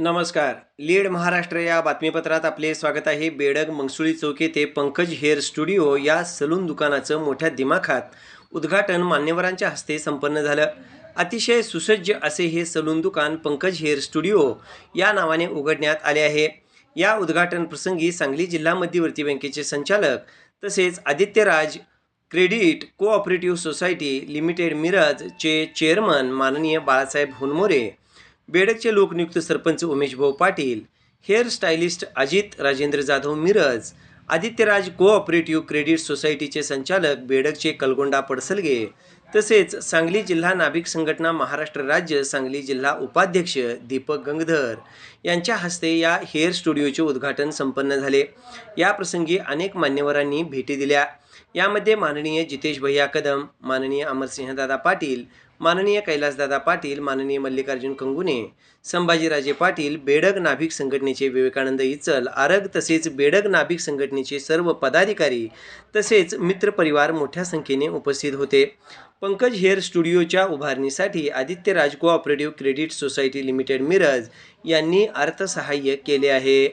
नमस्कार. लीड महाराष्ट्र या बातमीपत्रात आपले स्वागत आहे. बेडग मंगसुळी चौक येथे पंकज हेअर स्टुडिओ या सलून दुकानाचं मोठ्या दिमाखात उद्घाटन मान्यवरांच्या हस्ते संपन्न झालं. अतिशय सुसज्ज असे हे सलून दुकान पंकज हेअर स्टुडिओ या नावाने उघडण्यात आले आहे. या उद्घाटन प्रसंगी सांगली जिल्हा मध्यवर्ती बँकेचे संचालक तसेच Adityaraj credit cooperative society limited मिरजचे chairman माननीय बाळासाहेब हुनमोरे बेडकचे लोकनियुक्त sarpanch उमेशभाऊ Patil hair stylist Ajit Rajendra Jadhav Miraj Adityaraj cooperative credit सोसायटीचे संचालक बेडकचे कलगोंडा पडसलगे तसेच सांगली जिल्हा नाभिक संघटना महाराष्ट्र राज्य सांगली जिल्हा उपाध्यक्ष दीपक गंगधर यांच्या हस्ते या हेअर स्टुडिओचे उद्घाटन संपन्न झाले. या प्रसंगी अनेक मान्यवरांनी भेटी दिल्या. यामध्ये माननीय जितेश भैया कदम माननीय अमरसिंहदादा पाटील माननीय कैलासदादा पाटील माननीय मल्लिकार्जुन कंगुने संभाजीराजे पाटील बेडग नाभिक संघटनेचे विवेकानंद इचल आरग तसेच बेडग नाभिक संघटनेचे सर्व पदाधिकारी तसेच मित्रपरिवार मोठ्या संख्येने उपस्थित होते. पंकज हेअर स्टुडिओच्या उभारणीसाठी Aditya Raj cooperative credit society limited Miraj यांनी अर्थसहाय्य केले आहे.